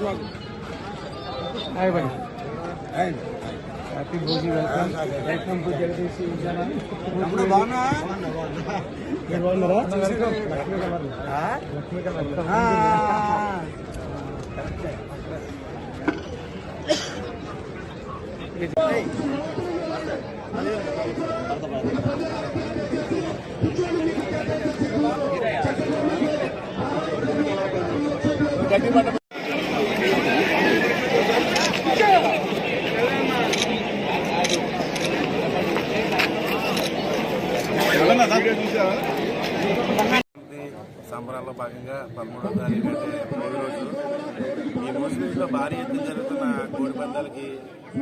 Hi, bhai. Hi. Happy Bhoji welcome. Welcome to Jagadishi Ujjana. తమ్ముడు బాగున్నా మీరు బాగున్నారా లక్ష్మీ కమర్ లక్ష్మీ కమర్ గడ్డి పంట సంబరాల్లో భాగంగా పదమూడవ తారీఖు అంటే భోగి రోజు ఈ రోజులో భారీ ఎత్తున జరుగుతున్న కోడి పందాలకి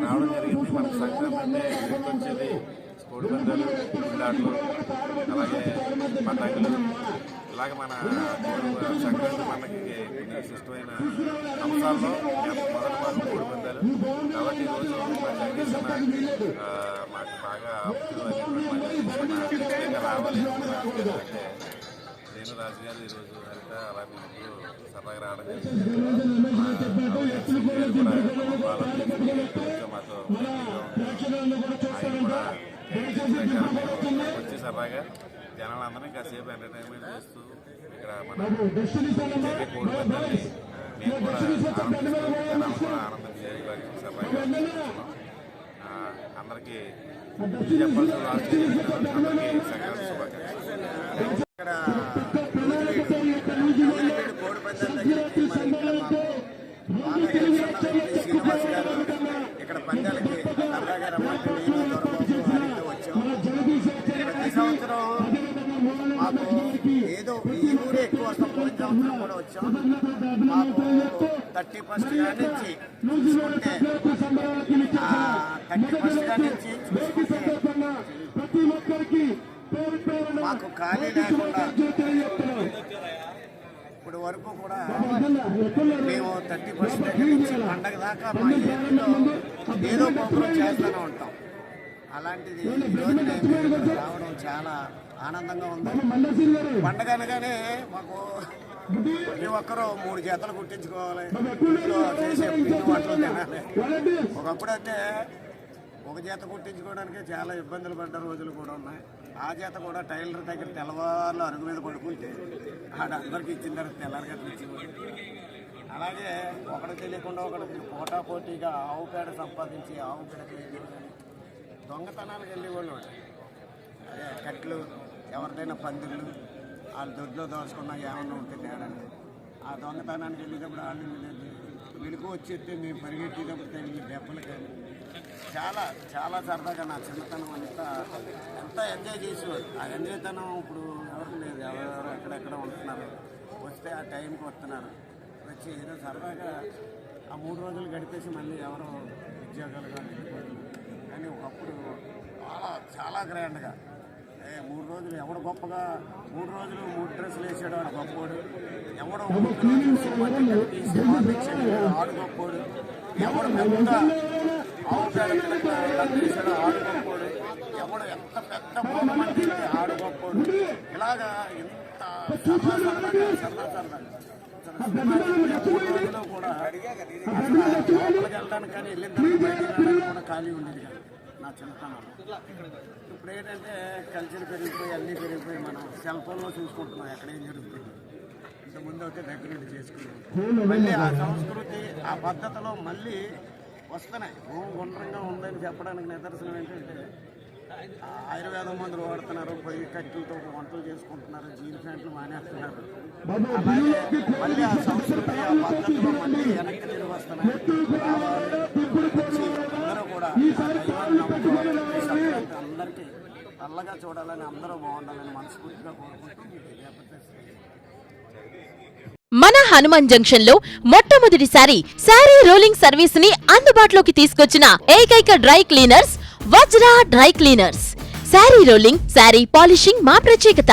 రావడం జరిగింది. మనకు సంక్రాంతి అంటే గుర్తొచ్చేది కోడి పందాలు గుండాట్లు అలాగే పటాకులు. ఇలాగ మన సంక్రాంతి పండగకి కొన్ని విశిష్టమైన అంశాల్లో మొదటి భాగం కోడి పందాలు. కాబట్టి ఈరోజు మా జగదీశ్ మాకు బాగా నేను రాజు గారు ఈరోజు హరిత అలా మీకు సరదాగా రావడం మాతో వచ్చి సరదాగా జనాలందరినీ కాసేపు ఎంటర్టైన్మెంట్ చేస్తూ ఇక్కడ మన కోడి పందాన్ని మేము కూడా ఆనందిస్తూ జనాలు కూడా ఆనందం చేయడానికి సరదాగా అందరికీ చెప్పాల్సిన అందరికీ సంక్రాంతి శుభాకాంక్షలు. ఇక్కడ కోడి పందాల ఇక్కడ శ్రీనివాస్ గారు ఇక్కడ పందాలకి సరదాగా రమ్మంటే నేను దొరబాబు వచ్చాం. ప్రతి సంవత్సరం మాకు ఏదో ఈ ఊరే ఎక్కువ వస్తాం పోయిన సంవత్సరం కూడా వచ్చాం. మాకు థర్టీ ఫస్ట్ నుంచి చూసుకుంటే థర్టీ ఫస్ట్ నుంచి చూసుకుంటే మాకు ఖాళీ లేకుండా ఇప్పుడు వరకు కూడా మేము థర్టీ పర్సెంట్ దగ్గర నుంచి పండగ దాకా మా ఏరియాలో ఏదో ప్రోగ్రాం చేస్తూనే ఉంటాం. అలాంటిది ఈరోజు రావడం చాలా ఆనందంగా ఉంది. పండగ అనగానే మాకు ప్రతి ఒక్కరూ మూడు జతలు కుట్టించుకోవాలి చేసే పిండి వంటలు తినాలి. ఒకప్పుడైతే ఒక జత కుట్టించుకోవడానికి చాలా ఇబ్బందులు పడ్డ రోజులు కూడా ఉన్నాయి. ఆ జత కూడా టైలర్ దగ్గర తెల్లవారులు అరుగు మీద పడుకుంటే ఆడ అందరికి ఇచ్చిన తర్వాత తెల్లారిగా అలాగే ఒకటి తెలియకుండా ఒకటి పోటా పోటీగా ఆవు పేడ సంపాదించి ఆవు పేడకి వెళ్ళేవాళ్ళని దొంగతనాలకు వెళ్ళేవాళ్ళు. అదే కట్లు ఎవరిదైనా పందులు వాళ్ళు దొడ్లో దోచుకున్నా ఏమన్నా ఉంటే తేడండి ఆ దొంగతనానికి వెళ్ళేటప్పుడు వాళ్ళు వెనుక వచ్చేస్తే మేము పరిగెట్టేటప్పుడు తగిలి దెబ్బలు కానీ చాలా చాలా సరదాగా నా చిన్నతనం అంతా ఎంత ఎంజాయ్ చేసేవాడు ఆ ఎంజాయ్తనం ఇప్పుడు ఎవరు లేదు ఎవరెవరు ఎక్కడెక్కడ ఉంటున్నారు. వస్తే ఆ టైంకి వస్తున్నారు. వచ్చి ఏదో సరదాగా ఆ మూడు రోజులు గడిపేసి మళ్ళీ ఎవరో ఉద్యోగాలు కానీ వెళ్ళిపోతున్నారు. కానీ ఒకప్పుడు చాలా చాలా గ్రాండ్గా మూడు రోజులు ఎవడు గొప్పగా? మూడు రోజులు మూడు డ్రెస్సులు వేసాడు ఆడు గొప్పోడు. ఎవడు ఆడు గొప్పోడు. ఎవడు పెద్ద ఆవు పేడ వేసాడు ఆడు గొప్పోడు. ఎవడు ఎంత పెద్ద ఇస్తే ఆడు గొప్పోడు. ఇలాగా ఇంత కూడా వెళ్ళడానికి కానీ వెళ్ళిన తర్వాత ఖాళీ ఉండేది కాదు. నా చిన్నతనం. ఇప్పుడు ఏంటంటే కల్చర్ పెరిగిపోయి అన్నీ పెరిగిపోయి మనం సెల్ ఫోన్లో చూసుకుంటున్నాం ఎక్కడ ఏం జరుగుతుంది? ఇంతకుముందు అయితే దగ్గర నుండి చేసుకున్నాం మళ్ళీ ఆ సంస్కృతి ఆ పద్ధతిలో మళ్ళీ వస్తున్నాయి. భూమి గుండ్రంగా ఉందని చెప్పడానికి నిదర్శనం ఏంటంటే ఆయుర్వేదం మందులు వాడుతున్నారు పొయ్యి కట్టెలతో వంటలు చేసుకుంటున్నారు జీన్ ప్యాంట్లు మానేస్తున్నారు. అలాగే మళ్ళీ ఆ సంస్కృతి ఆ పద్ధతిలో మళ్ళీ వెనక్కి తిరిగి వస్తున్నాయి. చల్లగా చూడాలని అందరూ బాగుండాలని మనస్ఫూర్తిగా కోరుకుంటూ మీకు మన హనుమాన్ జంక్షన్లో మొట్టమొదటిసారి శారీ రోలింగ్ సర్వీస్ని అందుబాటులోకి తీసుకొచ్చిన ఏకైక dry cleaners Vajra dry cleaners. Sari rolling sari polishing మా ప్రత్యేకత.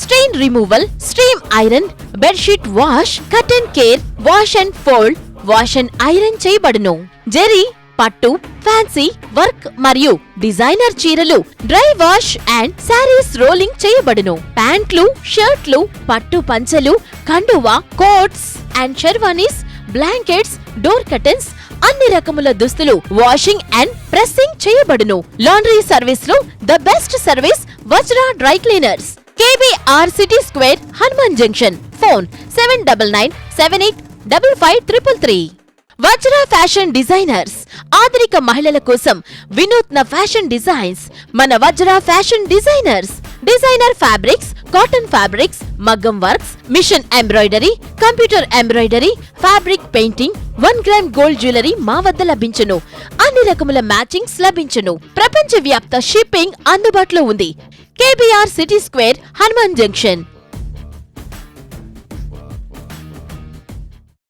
Stain removal steam iron bedsheet wash cotton care wash and fold wash and iron చేయబడును. జెరీ పట్టు ఫ్యాన్సీ వర్క్ మరియు డిజైనర్ చీరలు dry wash and saris rolling చేయబడును. ప్యాంట్లు షర్ట్లు పట్టు పంచలు కండువా coats and sherwanis blankets door curtains అన్ని రకముల దుస్తులు వాషింగ్ అండ్ ప్రెస్సింగ్ చేయబడును. లాండ్రీ సర్వీస్లో the best service Vajra dry cleaners KBR city square Hanuman junction phone seven double nine seven eight double five triple three Vajra fashion designers ఆధునిక మహిళల కోసం వినూత్న fashion designs. మన Vajra fashion designers. Designer fabrics cotton fabrics మగ్గం works machine embroidery computer embroidery fabric painting one gram gold jewellery మా వద్ద లభించును. అన్ని రకముల మ్యాచింగ్స్ లభించును. ప్రపంచ వ్యాప్త షిప్పింగ్ అందుబాటులో ఉంది. KBR city square Hanuman junction.